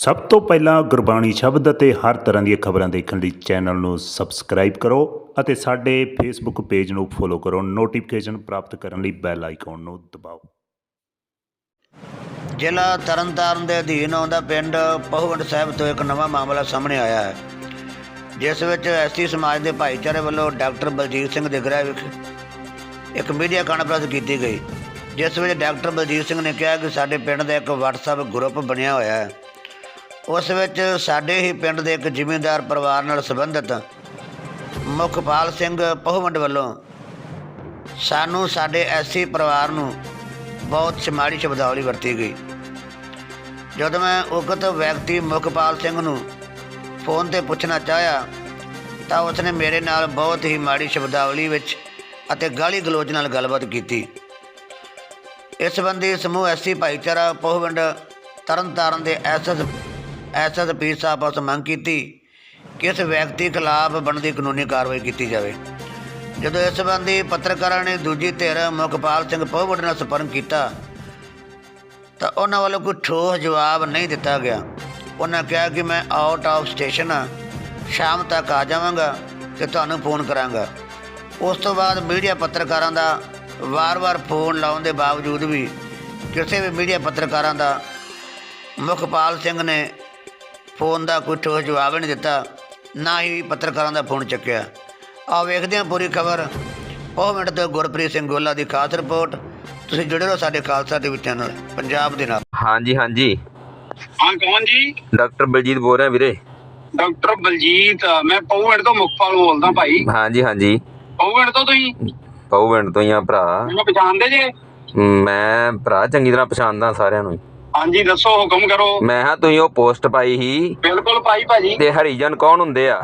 ਸਭ ਤੋਂ ਪਹਿਲਾਂ ਗੁਰਬਾਣੀ ਸ਼ਬਦ ਅਤੇ ਹਰ ਤਰ੍ਹਾਂ ਦੀਆਂ ਖਬਰਾਂ ਦੇਖਣ ਲਈ ਚੈਨਲ ਨੂੰ ਸਬਸਕ੍ਰਾਈਬ ਕਰੋ ਅਤੇ ਸਾਡੇ ਫੇਸਬੁੱਕ ਪੇਜ ਨੂੰ ਫੋਲੋ ਕਰੋ। ਨੋਟੀਫਿਕੇਸ਼ਨ ਪ੍ਰਾਪਤ ਕਰਨ ਲਈ ਬੈਲ ਆਈਕਨ ਨੂੰ ਦਬਾਓ। ਜ਼ਿਲ੍ਹਾ ਤਰਨਤਾਰਨ ਦੇ ਅਧੀਨ ਆਉਂਦਾ ਪਿੰਡ ਪਹੂਵੰਡ ਸਾਹਿਬ ਤੋਂ ਇੱਕ ਨਵਾਂ ਮਾਮਲਾ ਸਾਹਮਣੇ ਆਇਆ ਹੈ, ਜਿਸ ਵਿੱਚ ਐਸਟੀ ਸਮਾਜ ਦੇ ਭਾਈਚਾਰੇ ਵੱਲੋਂ ਡਾਕਟਰ ਬਲਜੀਤ ਸਿੰਘ ਦੇ ਗ੍ਰਹਿ ਵਿਖੇ ਇੱਕ ਮੀਡੀਆ ਕਾਨਫਰੰਸ ਕੀਤੀ ਗਈ, ਜਿਸ ਵਿੱਚ ਡਾਕਟਰ ਬਲਜੀਤ ਸਿੰਘ ਨੇ ਕਿਹਾ ਕਿ ਸਾਡੇ ਪਿੰਡ ਦਾ ਇੱਕ WhatsApp ਗਰੁੱਪ ਬਣਿਆ ਹੋਇਆ ਹੈ। ਉਸ ਵਿੱਚ ਸਾਡੇ ਹੀ ਪਿੰਡ ਦੇ ਇੱਕ ਜ਼ਿਮੀਂਦਾਰ ਪਰਿਵਾਰ ਨਾਲ ਸੰਬੰਧਿਤ ਮੁਖਪਾਲ ਸਿੰਘ ਪਹੂਵੰਡ ਵੱਲੋਂ ਸਾਨੂੰ ਸਾਡੇ ਐਸੀ ਪਰਿਵਾਰ ਨੂੰ ਬਹੁਤ ਮਾੜੀ ਸ਼ਬਦਾਵਲੀ ਵਰਤੀ ਗਈ। ਜਦੋਂ ਮੈਂ ਉਕਤ ਵਿਅਕਤੀ ਮੁਖਪਾਲ ਸਿੰਘ ਨੂੰ ਫੋਨ ਤੇ ਪੁੱਛਣਾ ਚਾਹਿਆ, ਤਾਂ ਉਸਨੇ ਮੇਰੇ ਨਾਲ ਬਹੁਤ ਹੀ ਮਾੜੀ ਸ਼ਬਦਾਵਲੀ ਵਿੱਚ ਅਤੇ ਗਾਲੀ ਗਲੋਚ ਨਾਲ ਗੱਲਬਾਤ ਕੀਤੀ। ਇਸ ਸੰਬੰਧੀ ਸਮੂਹ ਐਸੀ ਭਾਈਚਾਰਾ ਪੋਹਵਿੰਡ ਤਰਨਤਾਰਨ ਦੇ ਐਸਐਸ ਐਸਐਸਪੀ ਸਾਹਿਬ ਤੋਂ ਮੰਗ ਕੀਤੀ ਕਿ ਇਸ ਵਿਅਕਤੀ ਖਿਲਾਫ ਬਣਦੀ ਕਾਨੂੰਨੀ ਕਾਰਵਾਈ ਕੀਤੀ ਜਾਵੇ। ਜਦੋਂ ਇਸ ਸੰਬੰਧੀ ਪੱਤਰਕਾਰਾਂ ਨੇ ਦੂਜੀ ਧਿਰ ਮੁਖਪਾਲ ਸਿੰਘ ਪੋਹਵੜ ਨਾਲ ਸੰਪਰਕ ਕੀਤਾ, ਤਾਂ ਉਹਨਾਂ ਵੱਲੋਂ ਕੋਈ ਠੋਸ ਜਵਾਬ ਨਹੀਂ ਦਿੱਤਾ ਗਿਆ। ਉਹਨਾਂ ਕਿਹਾ ਕਿ ਮੈਂ ਆਊਟ ਆਫ ਸਟੇਸ਼ਨ ਹਾਂ, ਸ਼ਾਮ ਤੱਕ ਆ ਜਾਵਾਂਗਾ ਤੇ ਤੁਹਾਨੂੰ ਫੋਨ ਕਰਾਂਗਾ। ਉਸ ਤੋਂ ਬਾਅਦ ਮੀਡੀਆ ਪੱਤਰਕਾਰਾਂ ਦਾ ਵਾਰ-ਵਾਰ ਫੋਨ ਲਾਉਣ ਦੇ ਬਾਵਜੂਦ ਵੀ ਕਿਸੇ ਵੀ ਮੀਡੀਆ ਪੱਤਰਕਾਰਾਂ ਦਾ ਮੁਖਪਾਲ ਸਿੰਘ ਨੇ ਫੋਨ ਦਾ ਕੋਈ ਠੋਸ ਜਵਾਬ ਨਹੀਂ ਦਿੱਤਾ ਨਾ ਹੀ ਪੱਤਰਕਾਰਾਂ ਦਾ ਫੋਨ ਚੱਕਿਆ। ਆਓ ਵੇਖਦੇ ਹਾਂ ਪੂਰੀ ਖਬਰ। ਉਹ ਮਿੰਟ ਤੋਂ ਗੁਰਪ੍ਰੀਤ ਸਿੰਘ ਗੋਲਾ ਦੀ ਖਾਸ ਰਿਪੋਰਟ। ਤੁਸੀਂ ਜੁੜੇ ਰਹੋ ਸਾਡੇ ਖਾਲਸਾ ਟੀਵੀ ਚੈਨਲ ਪੰਜਾਬ ਦੇ ਨਾਲ। ਹਾਂਜੀ ਹਾਂਜੀ। ਹਾਂ ਕੌਣ ਜੀ? ਡਾਕਟਰ ਬਲਜੀਤ ਬੋਲ ਰਿਹਾ ਵੀਰੇ। ਡਾਕਟਰ ਬਲਜੀਤ ਮੈਂ ਪੌਵਿੰਡ ਤੋਂ ਮੁਖਪਾਲ ਬੋਲਦਾ ਭਾਈ। ਹਾਂਜੀ ਹਾਂਜੀ। ਪੌਵਿੰਡ ਤੋਂ ਤੁਸੀਂ? ਪਉਵਿੰਡ ਤੋਂ ਹੀ ਆ ਭਰਾ। ਮੈਨੂੰ ਪਛਾਣਦੇ ਜੇ? ਮੈਂ ਭਰਾ ਚੰਗੀ ਤਰ੍ਹਾਂ ਪਛਾਣਦਾ ਸਾਰਿਆਂ ਨੂੰ। ਹਾਂਜੀ ਦੱਸੋ ਹੁਕਮ ਕਰੋ। ਮੈਂ ਹਾਂ ਤੁਸੀਂ ਉਹ ਪੋਸਟ ਪਾਈ ਸੀ। ਬਿਲਕੁਲ ਭਾਈ ਭਾਜੀ। ਤੇ ਹਰੀਜਨ ਕੌਣ ਹੁੰਦੇ ਆ?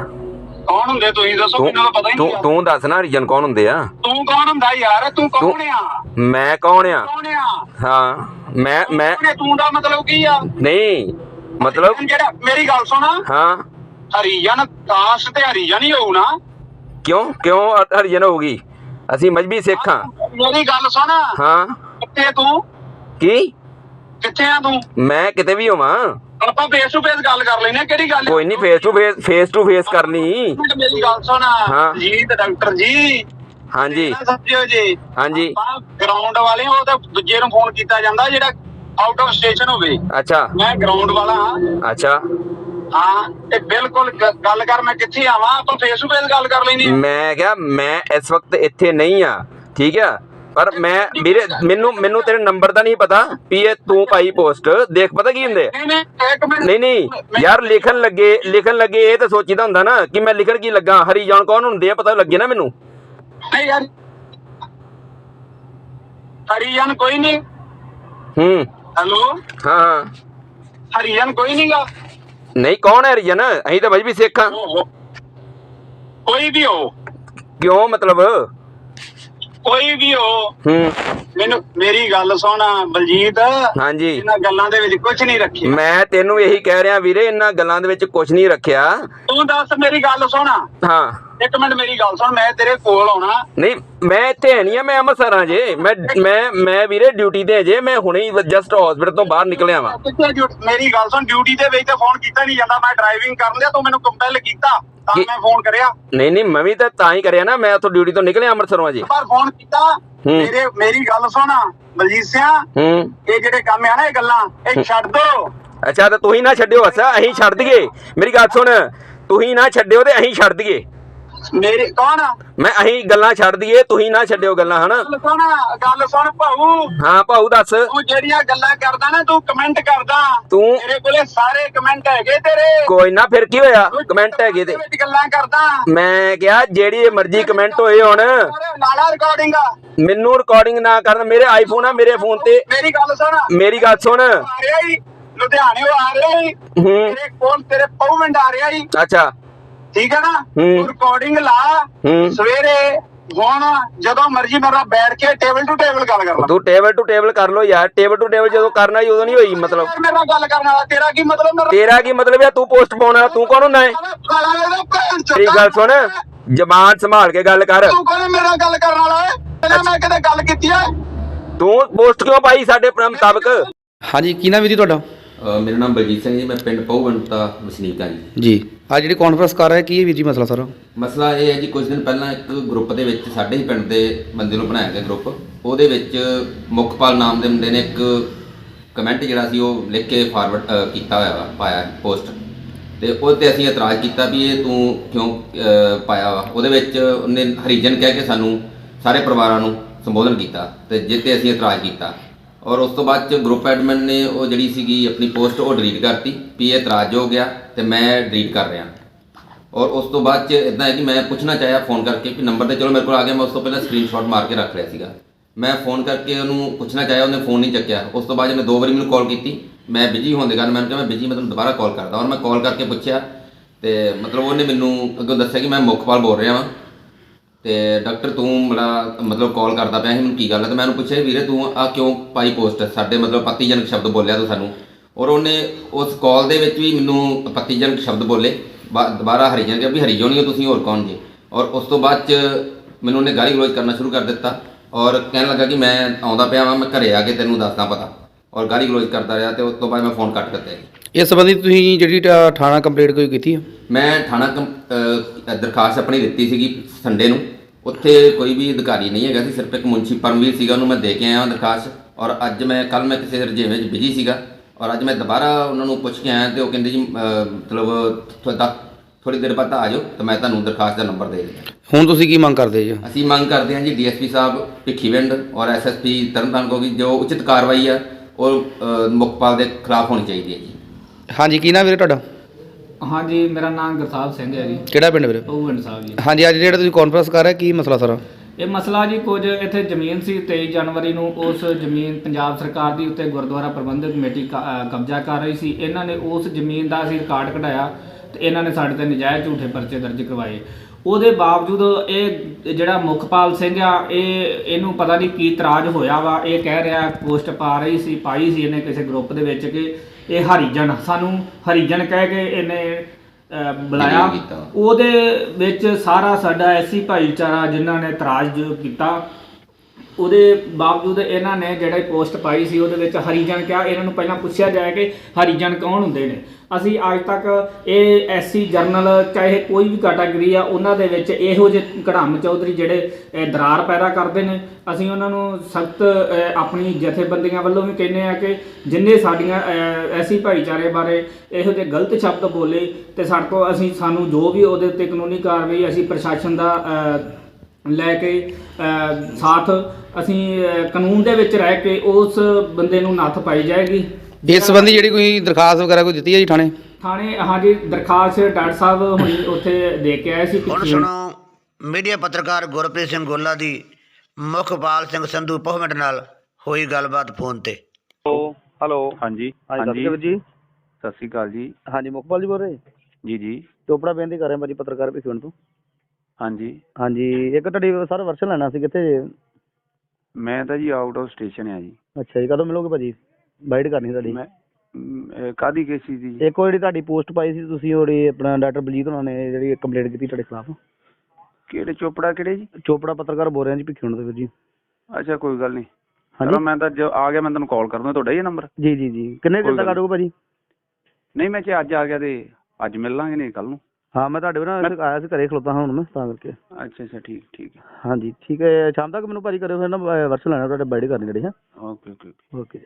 ਕੌਣ ਹੁੰਦੇ ਤੁਸੀਂ ਦੱਸੋ ਤੂੰ ਮੈਨੂੰ ਤਾਂ ਪਤਾ ਹੀ ਤੂੰ ਨਹੀਂ ਤੂੰ ਦੱਸ ਨਾ ਹਰੀਜਨ ਕੌਣ ਹੁੰਦੇ ਆ? ਤੂੰ ਕੌਣ ਹੁੰਦਾ ਯਾਰ? ਤੂੰ ਕੌਣ ਆ? ਮੈਂ ਕੌਣ ਆ? ਕੌਣ ਆ? ਹਾਂ ਮੈਂ ਮੈਂ ਕੌਣ ਆ? ਤੂੰ ਦਾ ਮਤਲਬ ਕੀ ਆ? ਨਹੀਂ ਮਤਲਬ ਜਿਹੜਾ ਮੇਰੀ ਗੱਲ ਸੁਣ। ਹਾਂ। ਹਰੀਜਨ ਕਾਸ਼ ਤੇ ਹਰੀਜਨ ਹੀ ਹੋਊ ਨਾ। ਕਿਉਂ? ਕਿਉਂ ਹ- ਹਰੀਜਨ ਹੋਊਗੀ? ਅਸੀਂ ਮਜਬੀ ਸਿੱਖ ਹਾਂ। ਮੇਰੀ ਗੱਲ ਸੁਣ। ਹਾਂ। ਕਿੱਥੇ ਤੂੰ? ਕੀ? ਕਿੱਥੇ ਆ ਤੂੰ? ਮੈਂ ਕਿਤੇ ਵੀ ਹੋਵਾਂ। ਆਪਾਂ ਫੇਸ ਟੂ ਫੇਸ ਗੱਲ ਕਰ ਲੈਨੇ ਕਿਹੜੀ ਗੱਲ ਕੋਈ ਨਹੀਂ face to face face to face ਕਰਨੀ। ਮੇਰੀ ਗੱਲ ਸੁਣ। ਹਾਂ। ਜੀ ਤੇ ਡਾਕਟਰ ਜੀ। ਹਾਂਜੀ। ਨਾ ਸਮਝਿਓ ਜੀ। ਹਾਂਜੀ। ਗਰਾਊਂਡ ਵਾਲੇ ਉਹ ਤਾਂ ਦੂਜੇ ਨੂੰ ਫੋਨ ਕੀਤਾ ਜਾਂਦਾ ਜਿਹੜਾ ਆਊਟ ਆਫ ਸਟੇਸ਼ਨ ਹੋਵੇ। ਅੱਛਾ। ਮੈਂ ਗਰਾਊਂਡ ਵਾਲਾ ਹਾਂ। ਅੱਛਾ। ਹਾਂ ਤੇ ਬਿਲਕੁਲ ਗ- ਗੱਲ ਕਰ ਮੈਂ ਕਿੱਥੇ ਆਵਾਂ? ਆਪਾਂ ਫੇਸ ਟੂ ਫੇਸ ਗੱਲ ਕਰ ਲੈਣੀ ਮੈਂ ਕਿਹਾ ਮੈਂ ਇਸ ਵਕਤ ਇੱਥੇ ਨਹੀਂ ਆ ਠੀਕ ਆ? ਪਰ ਮੈਂ ਵੀਰੇ ਮੈਨੂੰ ਮੈਨੂੰ ਤੇਰੇ ਨੰਬਰ ਦਾ ਨਹੀਂ ਪਤਾ ਵੀ ਇਹ ਤੂੰ ਪਾਈ ਪੋਸਟ ਦੇਖ ਪਤਾ ਕੀ ਹੁੰਦੇ? ਨਹੀਂ ਨਹੀਂ ਯਾਰ ਲਿਖਣ ਲੱਗੇ ਲਿਖਣ ਲੱਗੇ ਇਹ ਤਾਂ ਸੋਚੀਦਾ ਹੁੰਦਾ ਨਾ ਕਿ ਮੈਂ ਲਿਖਣ ਕੀ ਲੱਗਾ ਹਰੀ ਜਾਨ ਕੌਣ ਹੁੰਦੇ ਆ ਪਤਾ ਲੱਗੇ ਨਾ ਮੈਨੂੰ? ਨਹੀਂ ਯਾਰ। ਹਰੀਜਨ ਕੋਈ ਨਹੀਂ। ਹੂੰ। ਹੈਲੋ? ਹਾਂ ਹਰੀਜਨ ਕੋਈ ਨਹੀਂਗਾ। ਨਹੀਂ ਕੌਣ ਹੈ ਹਰੀਜਨ ਅਸੀਂ ਤਾਂ ਵੀ ਸਿੱਖ ਕੋਈ ਵੀ ਹੋ। ਕਿਉਂ ਮਤਲਬ? ਕੋਈ ਵੀ ਹੋ ਹੂੰ। ਮੈਨੂੰ ਮੇਰੀ ਗੱਲ ਸੁਣ ਬਲਜੀਤ। ਹਾਂਜੀ। ਇਹਨਾਂ ਗੱਲਾਂ ਦੇ ਵਿੱਚ ਕੁਝ ਨਹੀਂ ਰੱਖਿਆ। ਮੈਂ ਤੈਨੂੰ ਇਹੀ ਕਹਿ ਰਿਹਾ ਵੀਰੇ ਇਹਨਾਂ ਗੱਲਾਂ ਦੇ ਵਿੱਚ ਕੁਝ ਨਹੀਂ ਰੱਖਿਆ। ਤੂੰ ਦੱਸ ਮੇਰੀ ਗੱਲ ਸੁਣ। ਹਾਂ। ਇੱਕ ਮਿੰਟ ਮੇਰੀ ਗੱਲ ਸੁਣ ਮੈਂ ਤੇਰੇ ਕੋਲ ਆਉਣਾ। ਨਹੀਂ ਮੈਂ ਇੱਥੇ ਹੈ ਨਹੀਂ ਆ ਮੈਂ ਅੰਮ੍ਰਿਤਸਰ ਆ ਜੇ। ਮੈਂ ਮੈਂ ਮੈਂ ਵੀਰੇ ਡਿਊਟੀ ਤੇ ਜੇ ਮੈਂ ਹੁਣੇ ਹੀ ਜਸਟ ਹਸਪੀਟਲ ਤੋਂ ਬਾਹਰ ਨਿਕਲਿਆ ਵਾਂ। ਮੇਰੀ ਗੱਲ ਸੁਣ ਡਿਊਟੀ ਦੇ ਵਿੱਚ ਤਾਂ ਫੋਨ ਕੀਤਾ ਨਹੀਂ ਜਾਂਦਾ ਮੈਂ ਡਰਾਈਵਿੰਗ ਕਰਨ ਲਿਆ ਤੂੰ ਮੈਨੂੰ ਕੰਪੈਲ ਕੀਤਾ। ਤਾਂ ਮੈਂ ਫੋਨ ਕਰਿਆ। ਨਹੀਂ ਨਹੀਂ ਮੈਂ ਵੀ ਤਾਂ ਤਾਂ ਹੀ ਕਰਿਆ ਨਾ ਮੈਂ ਉੱਥੋਂ ਡਿਊਟੀ ਤੋਂ ਨਿਕਲਿਆ ਅੰਮ੍ਰਿਤਸਰੋਂ ਅਜੇ ਪਰ ਫੋਨ ਕੀਤਾ। ਮੇਰੇ ਮੇਰੀ ਗੱਲ ਸੁਣ ਬਲਜੀਤ ਸਿਆ। ਇਹ ਜਿਹੜੇ ਕੰਮ ਆ ਨਾ ਇਹ ਗੱਲਾਂ ਇਹ ਛੱਡ ਦੋ। ਅੱਛਾ ਤਾਂ ਤੁਸੀਂ ਨਾ ਛੱਡਿਓ ਅੱਛਾ ਅਸੀਂ ਛੱਡ ਦਈਏ। ਮੇਰੀ ਗੱਲ ਸੁਣ ਤੁਸੀਂ ਨਾ ਛੱਡਿਓ ਤੇ ਅਸੀਂ ਛੱਡ ਦਈਏ। ਮੇਰੇ ਕੌਣ ਮੈਂ ਅਸੀਂ ਗੱਲਾਂ ਛੱਡ ਦਈਏ ਤੁਸੀਂ ਨਾ ਛੱਡਿਓ ਗੱਲਾਂ ਹਨਾ? ਗੱਲ ਸੁਣ ਗੱਲ ਸੁਣ ਭਾਊ। ਹਾਂ ਭਾਊ ਦੱਸ। ਤੂੰ ਜਿਹੜੀਆਂ ਗੱਲਾਂ ਕਰਦਾ ਨਾ ਤੂੰ ਕਮੈਂਟ ਕਰਦਾ। ਤੂੰ ਤੇਰੇ ਕੋਲੇ ਸਾਰੇ ਕਮੈਂਟ ਹੈਗੇ ਤੇਰੇ। ਕੋਈ ਨਾ ਫਿਰ ਕੀ ਹੋਇਆ? ਕਮੈਂਟ ਹੈਗੇ ਤੇ। ਵਿੱਚ ਗੱਲਾਂ ਕਰਦਾ। ਮੈਂ ਕਿਹਾ ਜਿਹੜੀ ਮਰਜ਼ੀ ਕਮੈਂਟ ਹੋਏ ਹੁਣ। ਲਾਲਾ ਰਿਕਾਰਡਿੰਗ ਆ। ਮੈਨੂੰ ਰਿਕਾਰਡਿੰਗ ਨਾ ਕਰਨ ਮੇਰੇ ਆਈਫੋਨ ਆ ਮੇਰੇ ਫੋਨ ਤੇ। ਮੇਰੀ ਗੱਲ ਸੁਣ। ਮੇਰੀ ਗੱਲ ਸੁਣ। ਆ ਲੁਧਿਆਣੇ ਆ ਰਿਹਾ ਹੀ। ਤੇਰੇ ਕੋਲ ਤੇਰੇ ਪਉਵਿੰਡ ਆ ਰਿਹਾ ਹੀ ਅੱਛਾ। ਠੀਕ ਹੈ ਨਾ। ਤੂੰ ਰਿਕਾਰਡਿੰਗ ਲਾ ਹੂੰ। ਸਵੇਰੇ ਹੁਣ ਜਦੋਂ ਮਰਜ਼ੀ ਮੇਰਾ ਬੈਠ ਕੇ ਟੇਬਲ ਟੂ ਟੇਬਲ ਗੱਲ ਕਰ ਲਾ। ਤੂੰ ਟੇਬਲ ਟੂ ਟੇਬਲ ਕਰ ਲੋ ਯਾਰ। ਟੇਬਲ ਟੂ ਟੇਬਲ ਜਦੋਂ ਕਰਨਾ ਹੀ ਉਦੋਂ ਨਹੀਂ ਹੋਈ ਮਤਲਬ। ਯਾਰ ਮੇਰੇ ਨਾਲ ਗੱਲ ਕਰਨ ਵਾਲਾ ਤੇਰਾ ਕੀ ਮਤਲਬ? ਮੇਰਾ ਤੇਰਾ ਕੀ ਮਤਲਬ ਹੈ ਤੂੰ ਪੋਸਟ ਪਾਉਣਾ ਤੂੰ ਕੌਣ ਹੁੰਦਾ ਹੈ ਕਾਲਾ ਇਹਦਾ ਭੈਣ ਚੋਦ ਤੇਰੀ ਗੱਲ ਸੁਣ। ਜ਼ਬਾਨ ਸੰਭਾਲ ਕੇ ਗੱਲ ਕਰ। ਤੂੰ ਕੋਨੇ ਮੇਰੇ ਨਾਲ ਗੱਲ ਕਰਨ ਵਾਲਾ ਹੈ? ਪਹਿਲਾਂ ਮੈਂ ਕਦੇ ਗੱਲ ਕੀਤੀ ਹੈ? ਤੂੰ ਪੋਸਟ ਕਿਉਂ ਪਾਈ ਸਾਡੇ ਪ੍ਰਮ ਮੁਤਾਬਕ ਹਾਂਜੀ ਕੀ ਨਾਮ ਵੀਰੇ ਤੁਹਾਡਾ? ਅ, ਮੇਰਾ ਨਾਮ ਬਲਜੀਤ ਸਿੰਘ ਜੀ ਮੈਂ ਪਿੰਡ ਪਹੂਵੰਤ ਦਾ ਵਸਨੀਕ ਜੀ। ਜੀ। ਆ ਜਿਹੜੀ ਕਾਨਫਰੰਸ ਕਰ ਰਿਹਾ, ਕੀ ਹੈ ਵੀਰ ਜੀ ਮਸਲਾ ਸਾਰਾ? ਮਸਲਾ ਇਹ ਹੈ ਜੀ, ਕੁਝ ਦਿਨ ਪਹਿਲਾਂ ਇੱਕ ਗਰੁੱਪ ਦੇ ਵਿੱਚ ਸਾਡੇ ਹੀ ਪਿੰਡ ਦੇ ਬੰਦੇ ਨੂੰ ਬਣਾਇਆ ਗਿਆ ਗਰੁੱਪ ਉਹਦੇ ਵਿੱਚ ਮੁਖਪਾਲ ਨਾਮ ਦੇ ਮੁੰਡੇ ਨੇ ਇੱਕ ਕਮੈਂਟ ਜਿਹੜਾ ਸੀ, ਉਹ ਲਿਖ ਕੇ ਫਾਰਵਰਡ ਕੀਤਾ ਹੋਇਆ ਵਾ, ਪਾਇਆ ਪੋਸਟ ਤੇ ਉਹ ਤੇ ਅਸੀਂ ਇਤਰਾਜ਼ ਕੀਤਾ ਵੀ ਇਹ ਤੂੰ ਕਿਉਂ ਪਾਇਆ ਵਾ। ਉਹਦੇ ਵਿੱਚ ਉਹਨੇ ਹਰੀਜਨ ਕਹਿ ਕੇ ਸਾਨੂੰ ਸਾਰੇ ਪਰਿਵਾਰਾਂ ਨੂੰ ਸੰਬੋਧਨ ਕੀਤਾ ਤੇ ਜਿਸ ਅਸੀਂ ਇਤਰਾਜ਼ ਕੀਤਾ। ਔਰ ਉਸ ਤੋਂ ਬਾਅਦ ਚ ਗਰੁੱਪ ਐਡਮਿਨ ਨੇ ਉਹ ਜਿਹੜੀ ਸੀਗੀ ਆਪਣੀ ਪੋਸਟ ਉਹ ਡਿਲੀਟ ਕਰਤੀ, ਵੀ ਇਹ ਇਤਰਾਜ਼ ਹੋ ਗਿਆ ਤੇ ਮੈਂ ਡਿਲੀਟ ਕਰ ਰਿਹਾ। ਔਰ ਉਸ ਤੋਂ ਬਾਅਦ ਚ ਇਦਾਂ ਹੈ ਕਿ ਮੈਂ ਪੁੱਛਣਾ ਚਾਹਿਆ ਫੋਨ ਕਰਕੇ ਕਿ ਨੰਬਰ ਤੇ ਚਲੋ ਮੇਰੇ ਕੋਲ ਆ ਗਿਆ, ਮੈਂ ਉਸ ਤੋਂ ਪਹਿਲਾਂ ਸਕਰੀਨਸ਼ਾਟ ਮਾਰ ਕੇ ਰੱਖ ਲਿਆ ਸੀਗਾ। ਮੈਂ ਫੋਨ ਕਰਕੇ ਉਹਨੂੰ ਪੁੱਛਣਾ ਚਾਹਿਆ, ਉਹਨੇ ਫੋਨ ਨਹੀਂ ਚੱਕਿਆ। ਉਸ ਤੋਂ ਬਾਅਦ ਉਹਨੇ ਦੋ ਵਾਰੀ ਮੈਨੂੰ ਕਾਲ ਕੀਤੀ। ਮੈਂ ਬਿਜ਼ੀ ਹੋਣ ਦੇ ਕਾਰਨ ਮੈਂ ਕਿਹਾ, ਮੈਂ ਬਿਜ਼ੀ ਮੈਂ ਤੁਹਾਨੂੰ ਦੁਬਾਰਾ ਕਾਲ ਕਰਦਾ। ਔਰ ਮੈਂ ਕਾਲ ਕਰਕੇ ਪੁੱਛਿਆ ਤੇ ਮਤਲਬ ਉਹਨੇ ਮੈਨੂੰ ਅੱਗੋਂ ਦੱਸਿਆ ਕਿ ਮੈਂ ਮੁਖਪਾਲ ਬੋਲ ਰਿਹਾ ਹਾਂ ਤੇ ਡਾਕਟਰ ਤੂੰ ਮੇਰਾ ਮਤਲਬ ਕਾਲ ਕਰਦਾ ਪਿਆ ਸੀ ਮੈਨੂੰ ਕੀ ਗੱਲ ਹੈ ਤੇ ਮੈਂ ਉਹਨੂੰ ਪੁੱਛਿਆ ਵੀਰੇ ਤੂੰ ਆ ਕਿਉਂ ਪਾਈ ਪੋਸਟ ਸਾਡੇ ਮਤਲਬ ਪਤੀਜਨਕ ਸ਼ਬਦ ਬੋਲਿਆ ਤੂੰ ਸਾਨੂੰ। ਔਰ ਉਹਨੇ ਉਸ ਕਾਲ ਦੇ ਵਿੱਚ ਵੀ ਮੈਨੂੰ ਪਤੀਜਨਕ ਸ਼ਬਦ ਬੋਲੇ। ਦੁਬਾਰਾ ਹਰੀਜਨ ਕਿਹਾ ਵੀ ਹਰੀਜੋ ਨਹੀਂ ਹੋ ਤੁਸੀਂ ਹੋਰ ਕੌਣ ਜੀ? ਔਰ ਉਸ ਤੋਂ ਬਾਅਦ ਚ ਮੈਨੂੰ ਉਹਨੇ ਗਾਲੀ ਗਲੋਚ ਕਰਨਾ ਸ਼ੁਰੂ ਕਰ ਦਿੱਤਾ। ਔਰ ਕਹਿਣ ਲੱਗਾ ਕਿ ਮੈਂ ਆਉਂਦਾ ਪਿਆ ਵਾਂ ਮੈਂ ਘਰੇ ਆ ਕੇ ਤੈਨੂੰ ਦੱਸਦਾ ਪਤਾ। ਔਰ ਗਾਲੀ ਗਲੋਚ ਕਰਦਾ ਰਿਹਾ ਤੇ ਉਸ ਤੋਂ ਬਾਅਦ ਮੈਂ ਫੋਨ ਕੱਟ ਦਿੱਤਾ ਇਸ ਸੰਬੰਧੀ ਤੁਸੀਂ ਜਿਹੜੀ ਥਾਣਾ ਕੰਪਲੇਂਟ ਕੋਈ ਕੀਤੀ ਹੈ ਮੈਂ ਥਾਣਾ ਦਰਖਾਸਤ ਆਪਣੀ ਦਿੱਤੀ ਸੀਗੀ ਸੰਡੇ ਨੂੰ। ਉੱਥੇ ਕੋਈ ਵੀ ਅਧਿਕਾਰੀ ਨਹੀਂ ਹੈਗਾ ਸੀ ਸਿਰਫ ਇੱਕ ਮੁੰਸ਼ੀ ਪਰਮਵੀਰ ਸੀਗਾ ਉਹਨੂੰ ਮੈਂ ਦੇ ਕੇ ਆਇਆ ਦਰਖਾਸਤ ਔਰ ਅੱਜ ਮੈਂ ਕੱਲ ਮੈਂ ਕਿਸੇ ਰਜੇਵੇਂ 'ਚ ਬਿਜ਼ੀ ਸੀਗਾ। ਔਰ ਅੱਜ ਮੈਂ ਦੁਬਾਰਾ ਉਹਨਾਂ ਨੂੰ ਪੁੱਛ ਕੇ ਆਇਆ ਤੇ ਉਹ ਕਹਿੰਦੇ ਜੀ ਅਹ, ਮਤਲਬ ਥੋੜੀ ਦੇਰ ਬਾਅਦ ਆ ਜਾਓ ਤੇ ਮੈਂ ਤੁਹਾਨੂੰ ਦਰਖਾਸਤ ਦਾ ਨੰਬਰ ਦੇ ਦਿੰਦਾ। ਹੁਣ ਤੁਸੀਂ ਕੀ ਮੰਗ ਕਰਦੇ ਜੀ? ਅਸੀਂ ਮੰਗ ਕਰਦੇ ਹਾਂ ਜੀ ਡੀਐਸਪੀ ਸਾਹਿਬ ਭਿੱਖੀਵਿੰਡ ਔਰ ਐਸਐਸਪੀ ਤਰਨਤਾਰਨ ਕੋ ਕਿ ਜੋ ਉਚਿਤ ਕਾਰਵਾਈ ਆ ਉਹ ਅਹ, ਮੁਖਪਾਲ ਦੇ ਖਿਲਾਫ ਹੋਣੀ ਚਾਹੀਦੀ ਹੈ ਜੀ। ਹਾਂਜੀ ਕੀ ਨਾਮ ਵੀਰੇ ਤੁਹਾਡਾ? ਹਾਂਜੀ ਮੇਰਾ ਨਾਮ ਗੁਰਸਾਹਿਬ ਸਿੰਘ ਹੈ ਜੀ। ਕਿਹੜਾ ਪਿੰਡ ਵੀਰੇ? ਭਗਵੰਤ ਸਾਹਿਬ ਜੀ। ਹਾਂਜੀ ਅੱਜ ਜਿਹੜਾ ਤੁਸੀਂ ਕਾਨਫਰੰਸ ਕਰ ਰਹੇ ਕੀ ਮਸਲਾ ਸਾਰਾ? ਇਹ ਮਸਲਾ ਜੀ ਕੁਝ ਇੱਥੇ ਜ਼ਮੀਨ ਸੀ 23 ਜਨਵਰੀ ਨੂੰ ਉਸ ਜ਼ਮੀਨ ਪੰਜਾਬ ਸਰਕਾਰ ਦੀ ਉੱਤੇ ਗੁਰਦੁਆਰਾ ਪ੍ਰਬੰਧਕ ਕਮੇਟੀ ਕ- ਕਬਜ਼ਾ ਕਰ ਰਹੀ ਸੀ। ਇਹਨਾਂ ਨੇ ਉਸ ਜ਼ਮੀਨ ਦਾ ਅਸੀਂ ਰਿਕਾਰਡ ਕਢਾਇਆ ਤੇ ਇਹਨਾਂ ਨੇ ਸਾਡੇ ਤੇ ਨਜਾਇਜ਼ ਝੂਠੇ ਪਰਚੇ ਦਰਜ ਕਰਵਾਏ। ਉਹਦੇ ਬਾਵਜੂਦ ਇਹ ਜਿਹੜਾ ਮੁਖਪਾਲ ਸਿੰਘ ਆ ਇਹ ਇਹਨੂੰ ਪਤਾ ਨਹੀਂ ਕੀ ਇਤਰਾਜ਼ ਹੋਇਆ ਵਾ। ਇਹ ਕਹਿ ਰਿਹਾ ਪੋਸਟ ਪਾ ਰਹੀ ਸੀ ਪਾਈ ਸੀ ਇਹਨੇ ਕਿਸੇ ਗਰੁੱਪ ਦੇ ਵਿੱਚ ਕਿ ਇਹ ਹਰੀਜਨ ਸਾਨੂੰ ਹਰੀਜਨ ਕਹਿ ਕੇ ਇਹਨੇ ਅਹ, ਬੁਲਾਇਆ ਕੀਤਾ। ਉਹਦੇ ਵਿੱਚ ਸਾਰਾ ਸਾਡਾ ਐਸੀ ਭਾਈਚਾਰਾ ਜਿਨ੍ਹਾਂ ਨੇ ਇਤਰਾਜ਼ ਕੀਤਾ ਉਹਦੇ ਬਾਵਜੂਦ ਇਹਨਾਂ ਨੇ ਜਿਹੜਾ ਪੋਸਟ ਪਾਈ ਸੀ, ਉਹਦੇ ਵਿੱਚ ਹਰੀਜਨ ਕਿਹਾ, ਇਹਨਾਂ ਨੂੰ ਪਹਿਲਾਂ ਪੁੱਛਿਆ ਜਾਏ ਕਿ ਹਰੀਜਨ ਕੌਣ ਹੁੰਦੇ ਨੇ। ਅਸੀਂ ਅੱਜ ਤੱਕ ਇਹ ਐਸਸੀ ਜਰਨਲ, ਚਾਹੇ ਕੋਈ ਵੀ ਕੈਟਾਗਰੀ ਆ, ਉਹਨਾਂ ਦੇ ਵਿੱਚ ਇਹੋ ਜਿਹੇ ਘੜਾਮ ਚੌਧਰੀ ਜਿਹੜੇ ਦਰਾਰ ਪੈਦਾ ਕਰਦੇ ਨੇ। ਅਸੀਂ ਉਹਨਾਂ ਨੂੰ ਸਖਤ ਆਪਣੀ ਜਥੇਬੰਦੀਆਂ ਵੱਲੋਂ ਵੀ ਕਹਿੰਦੇ ਆ ਕਿ ਜਿੰਨੇ ਸਾਡੀਆਂ ਐਸੀ ਭਾਈਚਾਰੇ ਬਾਰੇ ਇਹੋ ਜਿਹੇ ਗਲਤ ਸ਼ਬਦ ਬੋਲੇ ਤੇ ਸਾਡੇ ਕੋਲ ਅਸੀਂ, ਸਾਨੂੰ ਜੋ ਵੀ ਉਹਦੇ ਉੱਤੇ ਕਾਨੂੰਨੀ ਕਾਰਵਾਈ, ਅਸੀਂ ਪ੍ਰਸ਼ਾਸਨ ਦਾ ਲੈ ਕੇ ਸਾਥ ਅਸੀਂ ਕਾਨੂੰਨ ਦੇ ਵਿੱਚ ਰਹਿ ਕੇ ਉਸ ਬੰਦੇ ਨੂੰ ਨੱਥ ਪਾਈ ਜਾਏਗੀ। ਇਸ ਸੰਬੰਧੀ ਜਿਹੜੀ ਕੋਈ ਦਰਖਾਸਤ ਵਗੈਰਾ ਕੋਈ ਦਿੱਤੀ ਹੈ ਜੀ ਥਾਣੇ? ਥਾਣੇ ਹਾਂਜੀ ਦਰਖਾਸਤ ਡਾਕਟਰ ਸਾਹਿਬ ਹੁਣੀ ਉੱਥੇ ਦੇ ਕੇ ਆਏ ਸੀ ਹੁਣ ਸੁਣੋ ਮੀਡੀਆ ਪੱਤਰਕਾਰ ਗੁਰਪ੍ਰੀਤ ਸਿੰਘ ਗੋਲਾ ਦੀ ਮੁਖਪਾਲ ਸਿੰਘ ਸੰਧੂ ਪਹੁਮਟ ਨਾਲ ਹੋਈ ਗੱਲਬਾਤ ਫੋਨ ਤੇ। ਹੈਲੋ ਹਾਂਜੀ ਹਾਂਜੀ ਜੀ। ਸਤਿ ਸ਼੍ਰੀ ਅਕਾਲ ਜੀ। ਹਾਂਜੀ ਮੁਖਪਾਲ ਜੀ ਬੋਲ ਰਹੇ? ਜੀ ਜੀ। ਚੋਪੜਾ ਬੇਨਤੀ ਕਰ ਰਹੇ ਭਾਜੀ ਪੱਤਰਕਾਰ ਭਿਖਵਨ ਤੋਂ। ਹਾਂਜੀ। ਹਾਂਜੀ ਇੱਕ ਤੁਹਾਡੀ ਸਰ ਵਰਸ਼ਨ ਲੈਣਾ ਸੀ ਕਿੱਥੇ? ਜੇ? ਮੈਂ ਤਾਂ ਜੀ ਆਊਟ ਆਫ ਸਟੇਸ਼ਨ ਆ ਜੀ। ਅੱਛਾ ਜੀ ਕਦੋਂ ਮਿਲੋਗੇ ਭਾਜੀ? ਬਾਈਟ ਕਰਨੀ ਤੁਹਾਡੀ। ਮੈਂ ਮ, ਇਹ ਕਾਹਦੀ ਕੇਸੀ ਦੀ ਜੀ? ਇੱਕ ਉਹ ਜਿਹੜੀ ਤੁਹਾਡੀ ਪੋਸਟ ਪਾਈ ਸੀ ਤੁਸੀਂ ਉਹਦੀ ਆਪਣਾ ਡਾਕਟਰ ਬਲਜੀਤ ਉਹਨਾਂ ਨੇ ਜਿਹੜੀ ਕੰਪਲੇਂਟ ਕੀਤੀ ਤੁਹਾਡੇ ਖਿਲਾਫ। ਕਿਹੜੇ ਚੋਪੜਾ ਕਿਹੜੇ ਜੀ? ਚੋਪੜਾ ਪੱਤਰਕਾਰ ਬੋਲ ਰਿਹਾ ਜੀ ਭਿਖਵਨ ਤੋਂ ਵੀਰ ਜੀ। ਅੱਛਾ ਕੋਈ ਗੱਲ ਨਹੀਂ। ਹਾਂਜੀ। ਚਲੋ ਮੈਂ ਤਾਂ ਜੋ ਆ ਗਿਆ ਮੈਂ ਤੁਹਾਨੂੰ ਕਾਲ ਕਰ ਦੂੰਗਾ ਤੁਹਾਡਾ ਹੀ ਨੰਬਰ ਜੀ ਜੀ ਜੀ। ਕਿੰਨੇ ਕੋਈ ਦਿਨ ਤੱਕ ਗੱਲ ਆਡੋਗੇ ਭਾਜੀ? ਨਹੀਂ ਮੈਂ ਜੇ ਅੱਜ ਆ ਗਿਆ ਤੇ ਅੱਜ ਮਿਲ ਲਾਂਗੇ ਨਹੀਂ ਕੱਲ ਨੂੰ। ਹਾਂ ਮੈਂ ਤੁਹਾਡੇ ਨਾਲ ਇੱਥੇ ਆਇਆ ਸੀ ਘਰੇ ਖਲੋਤਾ ਹਾਂ ਹੁਣ ਮੈਂ ਤਾਂ ਕਰਕੇ। ਅੱਛਾ ਅੱਛਾ ਠੀਕ ਠੀਕ ਹਾਂਜੀ ਠੀਕ ਹੈ ਸ਼ਾਮ ਤੱਕ ਮੈਨੂੰ ਭਾਜੀ ਕਰਿਓ ਫਿਰ ਨਾ ਵਰਸ਼ਨ ਲੈਣਾ ਤੁਹਾਡੇ ਬਾਈਟ ਕਰਨੀ ਜਿਹੜੀ ਹੈ। Okay okay. ਓਕੇ।